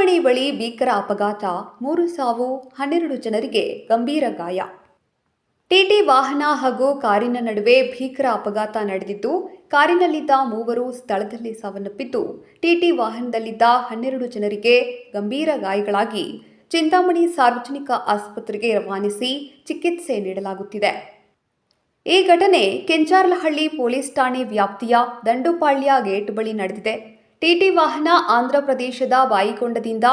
ಚಿಂತಾಮಣಿ ಬಳಿ ಭೀಕರ ಅಪಘಾತ. ಮೂರು ಸಾವು ಹನ್ನೆರಡು ಜನರಿಗೆ ಗಂಭೀರ ಗಾಯ. ಟಿಟಿ ವಾಹನ ಹಾಗೂ ಕಾರಿನ ನಡುವೆ ಭೀಕರ ಅಪಘಾತ ನಡೆದಿದ್ದು, ಕಾರಿನಲ್ಲಿದ್ದ ಮೂವರು ಸ್ಥಳದಲ್ಲಿ ಸಾವನ್ನಪ್ಪಿದ್ದು ಟಿಟಿ ವಾಹನದಲ್ಲಿದ್ದ ಹನ್ನೆರಡು ಜನರಿಗೆ ಗಂಭೀರ ಗಾಯಗಳಾಗಿ ಚಿಂತಾಮಣಿ ಸಾರ್ವಜನಿಕ ಆಸ್ಪತ್ರೆಗೆ ರವಾನಿಸಿ ಚಿಕಿತ್ಸೆ ನೀಡಲಾಗುತ್ತಿದೆ. ಈ ಘಟನೆ ಕೆಂಚಾರ್ಲಹಳ್ಳಿ ಪೊಲೀಸ್ ಠಾಣೆ ವ್ಯಾಪ್ತಿಯ ದಂಡುಪಾಳ್ಯ ಗೇಟ್ ಬಳಿ ನಡೆದಿದೆ. ಟಿಟಿ ವಾಹನ ಆಂಧ್ರಪ್ರದೇಶದ ಬಾಯಿಕೊಂಡದಿಂದ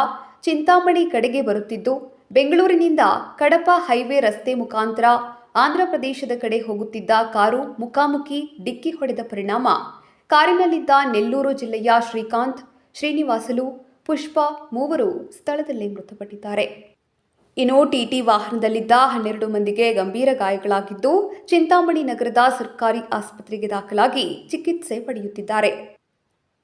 ಚಿಂತಾಮಣಿ ಕಡೆಗೆ ಬರುತ್ತಿದ್ದು, ಬೆಂಗಳೂರಿನಿಂದ ಕಡಪ ಹೈವೇ ರಸ್ತೆ ಮುಖಾಂತರ ಆಂಧ್ರಪ್ರದೇಶದ ಕಡೆ ಹೋಗುತ್ತಿದ್ದ ಕಾರು ಮುಖಾಮುಖಿ ಡಿಕ್ಕಿ ಹೊಡೆದ ಪರಿಣಾಮ. ಕಾರಿನಲ್ಲಿದ್ದ ನೆಲ್ಲೂರು ಜಿಲ್ಲೆಯ ಶ್ರೀಕಾಂತ್, ಶ್ರೀನಿವಾಸಲು, ಪುಷ್ಪ ಮೂವರು ಸ್ಥಳದಲ್ಲೇ ಮೃತಪಟ್ಟಿದ್ದಾರೆ. ಇನ್ನು ಟಿಟಿ ವಾಹನದಲ್ಲಿದ್ದ ಹನ್ನೆರಡು ಮಂದಿಗೆ ಗಂಭೀರ ಗಾಯಗಳಾಗಿದ್ದು, ಚಿಂತಾಮಣಿ ನಗರದ ಸರ್ಕಾರಿ ಆಸ್ಪತ್ರೆಗೆ ದಾಖಲಾಗಿ ಚಿಕಿತ್ಸೆ ಪಡೆಯುತ್ತಿದ್ದಾರೆ.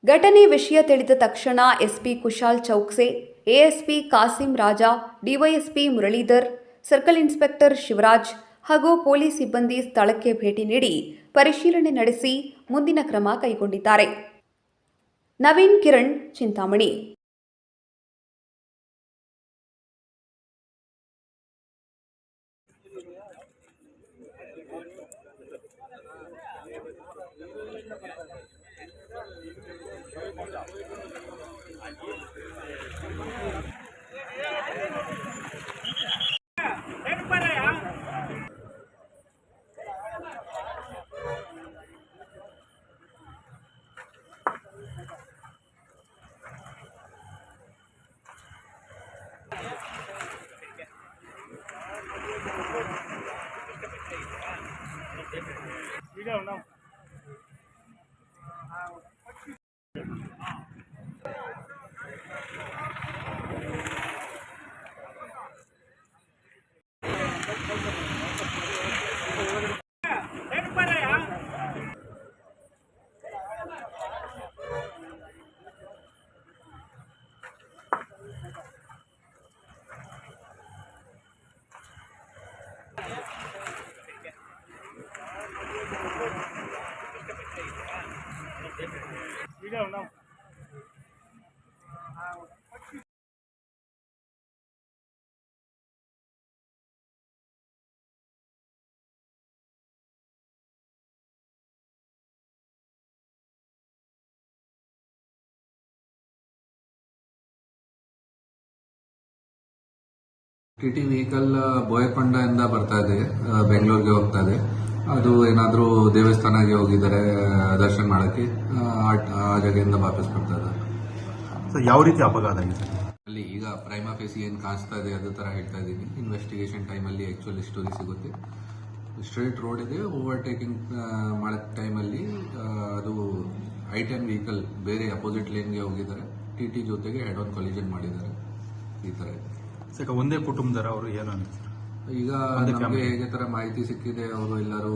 ಘಟನೆ ವಿಷಯ ತಿಳಿದ ತಕ್ಷಣ SP Kushal Chowkse, ASP Kasim Raja, DySP Muralidhar, circle inspector Shivaraj ಹಾಗೂ ಪೊಲೀಸ್ ಸಿಬ್ಬಂದಿ ಸ್ಥಳಕ್ಕೆ ಭೇಟಿ ನೀಡಿ ಪರಿಶೀಲನೆ ನಡೆಸಿ ಮುಂದಿನ ಕ್ರಮ ಕೈಗೊಂಡಿದ್ದಾರೆ. ನವೀನ್ ಕಿರಣ್, ಚಿಂತಾಮಣಿ. వీడియో ఉన్నాం ಟಿ ಟಿ ವೆಹಿಕಲ್ ಇಂದ ಬರ್ತಾ ಇದೆ ಬೆಂಗಳೂರಿಗೆ ಹೋಗ್ತಾ ಇದೆ. ಅದು ಏನಾದರೂ ದೇವಸ್ಥಾನಕ್ಕೆ ಹೋಗಿದ್ದಾರೆ ದರ್ಶನ ಮಾಡಕ್ಕೆ ಆ, ಜಾಗೆಯಿಂದ ವಾಪಸ್ ಬರ್ತಾ ಇದ್ದಾರೆ. ಸರ್ ಯಾವ ರೀತಿ ಅಪಘಾತ ಆಗಿದೆ? ಅಲ್ಲಿ ಈಗ ಪ್ರೈಮ್ ಆಫೀಸ್ ಏನು ಕಾಣಿಸ್ತಾ ಇದೆ ಅದೇ ಥರ ಹೇಳ್ತಾ ಇದ್ದೀನಿ. ಇನ್ವೆಸ್ಟಿಗೇಷನ್ ಟೈಮಲ್ಲಿ ಆ್ಯಕ್ಚುಲಿ ಸ್ಟೋರಿ ಸಿಗುತ್ತೆ. ಸ್ಟ್ರೈಟ್ ರೋಡ್ ಇದೆ ಓವರ್ಟೇಕಿಂಗ್ ಮಾಡೋ ಟೈಮಲ್ಲಿ ಅದು ಐ ಟೆನ್ ವೆಹಿಕಲ್ ಬೇರೆ ಅಪೋಸಿಟ್ ಲೇನ್ಗೆ ಹೋಗಿದ್ದಾರೆ. ಟಿ ಟಿ ಜೊತೆಗೆ ಹೆಡ್ ಆನ್ ಕೊಲಿಜನ್ ಮಾಡಿದ್ದಾರೆ. ಈ ಥರ ಇದೆ. ಸರ್ ಒಂದೇ ಕುಟುಂಬದರ ಅವರು ಏನು ಅಂತ ಈಗ ನಮಗೆ. ಹೇಗೆ ತರ ಮಾಹಿತಿ ಸಿಕ್ಕಿದೆ ಅವರು ಎಲ್ಲರೂ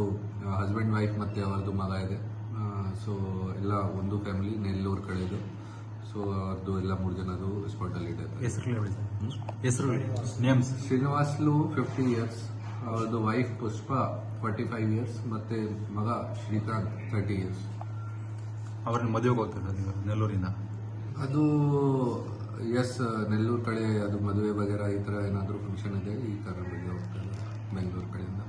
ಹಸ್ಬೆಂಡ್ ವೈಫ್ ಮತ್ತೆ ಅವರದ್ದು ಮಗ ಇದೆ. ಸೊ ಎಲ್ಲ ಒಂದು ಫ್ಯಾಮಿಲಿ ನೆಲ್ಲೂರು ಕಡೆದು. ಸೊ ಅವ್ರದ್ದು ಎಲ್ಲ ಮೂರು ಜನದು ಸ್ಪಾಟ್ ಅಲ್ಲಿ ಇದೆ. ಹೆಸರು ಹೆಸರು ನೇಮ್ಸ್ ಶ್ರೀನಿವಾಸ್ಲು ಫಿಫ್ಟಿ ಇಯರ್ಸ್ ಅವ್ರದ್ದು wife Pushpa forty five years ಮತ್ತೆ ಮಗ ಶ್ರೀಕಾಂತ್ ತರ್ಟಿ ಇಯರ್ಸ್ ಅವ್ರನ್ನ ಮದುವೆಗೆ ಹೋಗ್ತಾರೆ ನೆಲ್ಲೂರಿಂದ. ಅದು ಎಸ್, ನೆಲ್ಲೂರು ಕಡೆ ಅದು ಮದುವೆ ಬಗೆರ ಈ ಥರ ಏನಾದರೂ ಫಂಕ್ಷನ್ ಇದೆ? ಈ ಥರ ಬಗ್ಗೆ ಹೋಗ್ತಾ ಬೆಂಗಳೂರು ಕಡೆಯಿಂದ?